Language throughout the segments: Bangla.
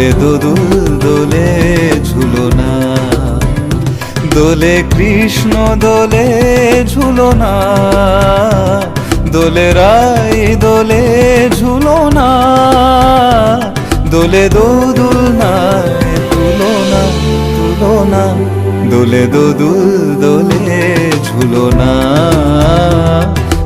দোলে দোদুল, দোলে ঝুলনা। দোলে কৃষ্ণ, দোলে ঝুলনা। দোলে রাই, দোলে ঝুলনা। দোলে দোদুল না তুলনা তুলনা। দোলে দোদুল, দোলে ঝুলনা।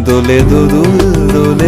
দোলে দোদুল, দোলে